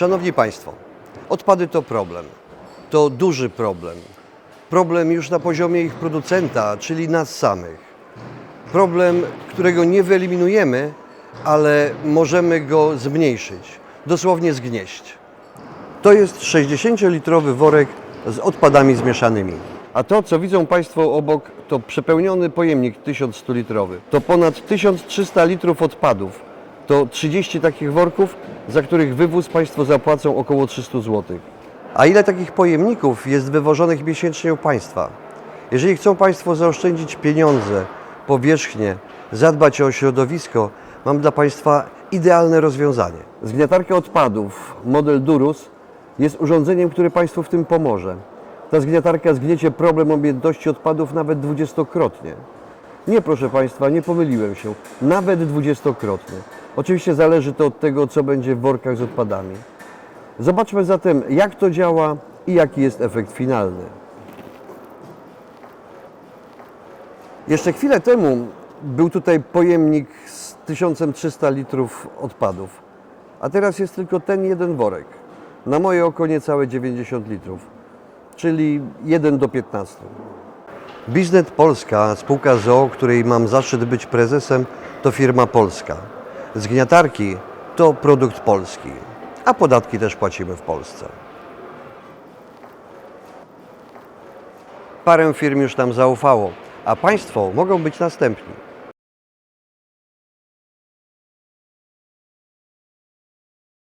Szanowni Państwo, odpady to problem. To duży problem. Problem już na poziomie ich producenta, czyli nas samych. Problem, którego nie wyeliminujemy, ale możemy go zmniejszyć, dosłownie zgnieść. To jest 60-litrowy worek z odpadami zmieszanymi. A to, co widzą Państwo obok, to przepełniony pojemnik 1100-litrowy. To ponad 1300 litrów odpadów. To 30 takich worków, za których wywóz Państwo zapłacą około 300 zł. A ile takich pojemników jest wywożonych miesięcznie u Państwa? Jeżeli chcą Państwo zaoszczędzić pieniądze, powierzchnię, zadbać o środowisko, mam dla Państwa idealne rozwiązanie. Zgniatarka odpadów, model Durus, jest urządzeniem, które Państwu w tym pomoże. Ta zgniatarka zgniecie problem objętości odpadów nawet dwudziestokrotnie. Nie, proszę Państwa, nie pomyliłem się. Nawet dwudziestokrotnie. Oczywiście zależy to od tego, co będzie w workach z odpadami. Zobaczmy zatem, jak to działa i jaki jest efekt finalny. Jeszcze chwilę temu był tutaj pojemnik z 1300 litrów odpadów, a teraz jest tylko ten jeden worek. Na moje oko niecałe 90 litrów, czyli 1 do 15. Biznet Polska, spółka ZOO, której mam zaszczyt być prezesem, to firma polska. Zgniatarki to produkt polski, a podatki też płacimy w Polsce. Parę firm już nam zaufało, a Państwo mogą być następni.